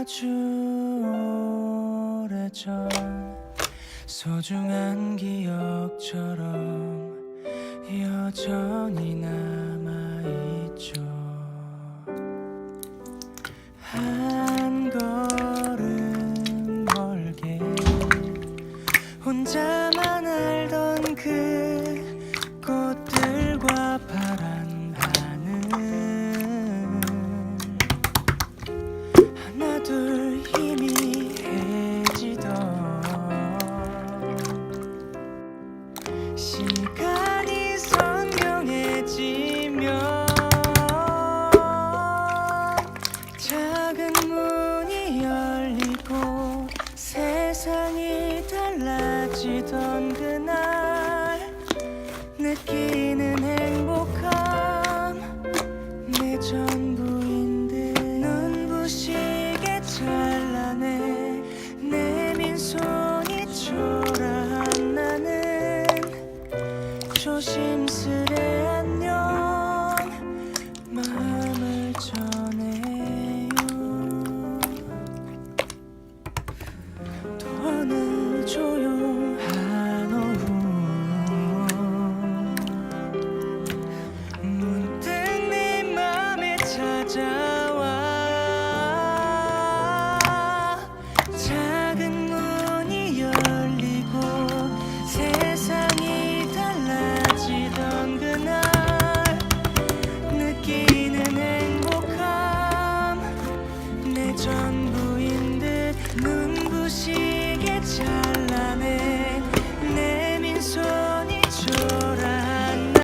아주 오래전 소중한 기억처럼 여전히 남아있죠. 한 걸음 멀게 혼자만 알던 그 지던 그날 느끼는 행복함 내 전부인 듯 눈부시게 잘라내 내민 손이 초라한 나는 조심스레